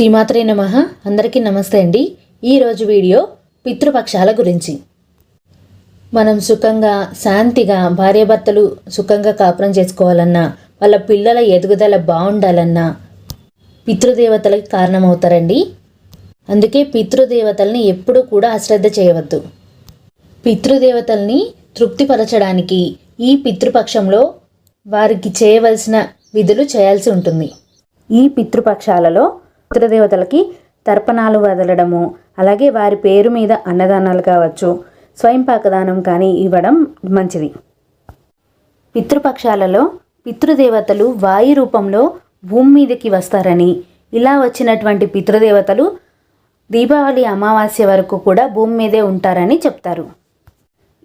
శ్రీమాత్రే నమ. అందరికీ నమస్తే అండి. ఈరోజు వీడియో పితృపక్షాల గురించి. మనం సుఖంగా శాంతిగా భార్యాభర్తలు సుఖంగా కాపురం చేసుకోవాలన్నా వాళ్ళ పిల్లల ఎదుగుదల బాగుండాలన్నా పితృదేవతలకి కారణమవుతారండి. అందుకే పితృదేవతల్ని ఎప్పుడూ కూడా అశ్రద్ధ చేయవద్దు. పితృదేవతల్ని తృప్తిపరచడానికి ఈ పితృపక్షంలో వారికి చేయవలసిన విధులు చేయాల్సి ఉంటుంది. ఈ పితృపక్షాలలో పితృదేవతలకి తర్పణాలు వదలడము. అలాగే వారి పేరు మీద అన్నదానాలు కావచ్చు స్వయం పాకదానం కానీ ఇవ్వడం మంచిది. పితృపక్షాలలో పితృదేవతలు వాయు రూపంలో భూమి మీదకి వస్తారని ఇలా వచ్చినటువంటి పితృదేవతలు దీపావళి అమావాస్య వరకు కూడా భూమి మీదే ఉంటారని చెప్తారు.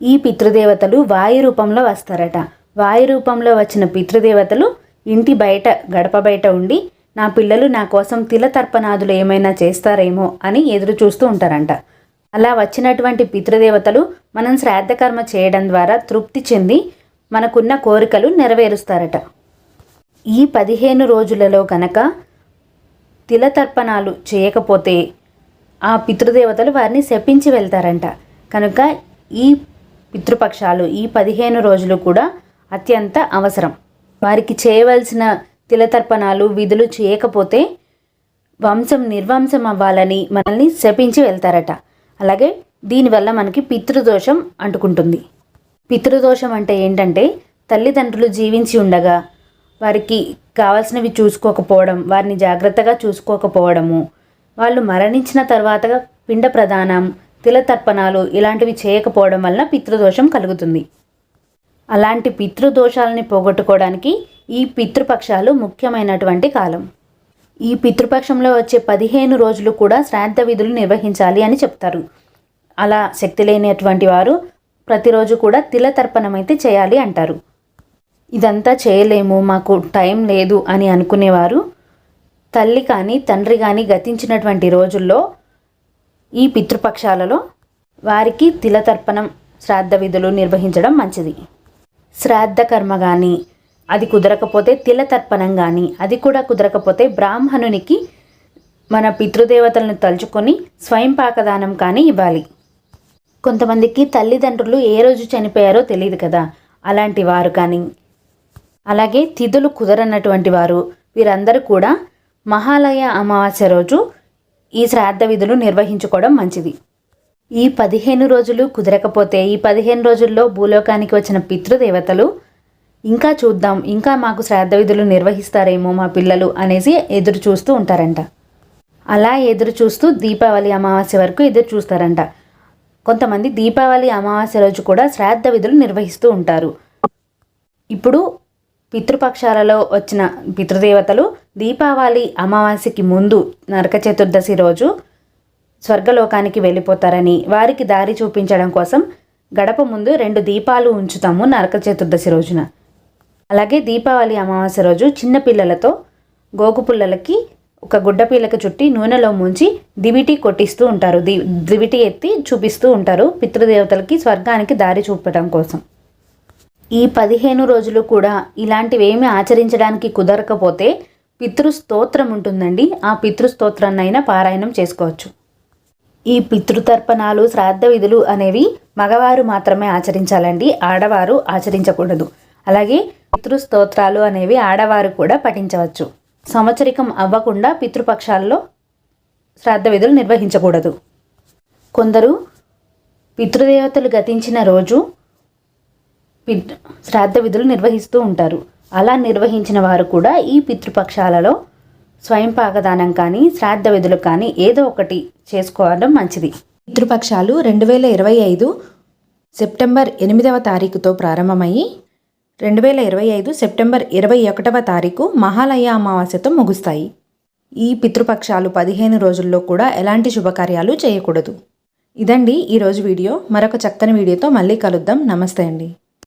ఈ పితృదేవతలు వాయు రూపంలో వస్తారట. వాయు రూపంలో వచ్చిన పితృదేవతలు ఇంటి బయట గడప బయట ఉండి నా పిల్లలు నా కోసం తిలతర్పణాదులు ఏమైనా చేస్తారేమో అని ఎదురు చూస్తూ ఉంటారంట. అలా వచ్చినటువంటి పితృదేవతలు మనం శ్రాద్ధకర్మ చేయడం ద్వారా తృప్తి చెంది మనకున్న కోరికలు నెరవేరుస్తారట. ఈ పదిహేను రోజులలో కనుక తిలతర్పణాలు చేయకపోతే ఆ పితృదేవతలు వారిని శపించి వెళ్తారంట. కనుక ఈ పితృపక్షాలు ఈ పదిహేను రోజులు కూడా అత్యంత అవసరం. వారికి చేయవలసిన తిలతర్పణాలు విధులు చేయకపోతే వంశం నిర్వంశం అవ్వాలని మనల్ని శపించి వెళ్తారట. అలాగే దీనివల్ల మనకి పితృదోషం అంటుకుంటుంది. పితృదోషం అంటే ఏంటంటే తల్లిదండ్రులు జీవించి ఉండగా వారికి కావాల్సినవి చూసుకోకపోవడం వారిని జాగ్రత్తగా చూసుకోకపోవడము వాళ్ళు మరణించిన తర్వాత పిండ ప్రదానం తిలతర్పణాలు ఇలాంటివి చేయకపోవడం వలన పితృదోషం కలుగుతుంది. అలాంటి పితృదోషాలని పోగొట్టుకోవడానికి ఈ పితృపక్షాలు ముఖ్యమైనటువంటి కాలం. ఈ పితృపక్షంలో వచ్చే పదిహేను రోజులు కూడా శ్రాద్ధ విధులు నిర్వహించాలి అని చెప్తారు. అలా శక్తి లేనటువంటి వారు ప్రతిరోజు కూడా తిలతర్పణం అయితే చేయాలి అంటారు. ఇదంతా చేయలేము మాకు టైం లేదు అని అనుకునేవారు. తల్లి కానీ తండ్రి కానీ గతించినటువంటి రోజుల్లో ఈ పితృపక్షాలలో వారికి తిలతర్పణం శ్రాద్ధ విధులు నిర్వహించడం మంచిది. శ్రాద్ధ కర్మ కానీ అది కుదరకపోతే తిలతర్పణం కానీ అది కూడా కుదరకపోతే బ్రాహ్మణునికి మన పితృదేవతలను తలుచుకొని స్వయం పాకదానం కానీ ఇవ్వాలి. కొంతమందికి తల్లిదండ్రులు ఏ రోజు చనిపోయారో తెలియదు కదా అలాంటి వారు కానీ. అలాగే తిథులు కుదరనటువంటి వారు వీరందరూ కూడా మహాలయ అమావాస్య రోజు ఈ శ్రాద్ధ విధులు నిర్వహించుకోవడం మంచిది. ఈ పదిహేను రోజులు కుదరకపోతే ఈ పదిహేను రోజుల్లో భూలోకానికి వచ్చిన పితృదేవతలు ఇంకా చూద్దాం ఇంకా మాకు శ్రాద్ధ విధులు నిర్వహిస్తారేమో మా పిల్లలు అనేసి ఎదురు చూస్తూ ఉంటారంట. అలా ఎదురు చూస్తూ దీపావళి అమావాస్య వరకు ఎదురు చూస్తారంట. కొంతమంది దీపావళి అమావాస్య రోజు కూడా శ్రాద్ధ విధులు నిర్వహిస్తూ ఉంటారు. ఇప్పుడు పితృపక్షాలలో వచ్చిన పితృదేవతలు దీపావళి అమావాస్యకి ముందు నరక చతుర్దశి రోజు స్వర్గలోకానికి వెళ్ళిపోతారని వారికి దారి చూపించడం కోసం గడప ముందు రెండు దీపాలు ఉంచుతాము నరక చతుర్దశి రోజున. అలాగే దీపావళి అమావాస్య రోజు చిన్నపిల్లలతో గోగుపుల్లలకి ఒక గుడ్డ పీలక చుట్టి నూనెలో ముంచి దివిటి కొట్టిస్తూ ఉంటారు. ది దివిటి ఎత్తి చూపిస్తూ ఉంటారు పితృదేవతలకి స్వర్గానికి దారి చూపడం కోసం. ఈ పదిహేను రోజులు కూడా ఇలాంటివేమి ఆచరించడానికి కుదరకపోతే పితృస్తోత్రం ఉంటుందండి. ఆ పితృస్తోత్రాన్నైనా పారాయణం చేసుకోవచ్చు. ఈ పితృతర్పణాలు శ్రాద్ధ విధులు అనేవి మగవారు మాత్రమే ఆచరించాలండి. ఆడవారు ఆచరించకూడదు. అలాగే పితృస్తోత్రాలు అనేవి ఆడవారు కూడా పఠించవచ్చు. సంవత్సరికం అవ్వకుండా పితృపక్షాల్లో శ్రాద్ధ విధులు నిర్వహించకూడదు. కొందరు పితృదేవతలు గతించిన రోజు పిత్ శ్రాద్ధ విధులు నిర్వహిస్తూ ఉంటారు. అలా నిర్వహించిన వారు కూడా ఈ పితృపక్షాలలో స్వయం పాకదానం కానీ శ్రాద్ధ విధులు కానీ ఏదో ఒకటి చేసుకోవడం మంచిది. పితృపక్షాలు రెండు వేల ఇరవై ఐదు సెప్టెంబర్ ఎనిమిదవ తారీఖుతో ప్రారంభమయ్యి రెండు వేల ఇరవై ఐదు సెప్టెంబర్ ఇరవై ఒకటవ తారీఖు మహాలయ అమావాస్యతో ముగుస్తాయి. ఈ పితృపక్షాలు పదిహేను రోజుల్లో కూడా ఎలాంటి శుభకార్యాలు చేయకూడదు. ఇదండి ఈరోజు వీడియో. మరొక చక్కని వీడియోతో మళ్ళీ కలుద్దాం. నమస్తే అండి.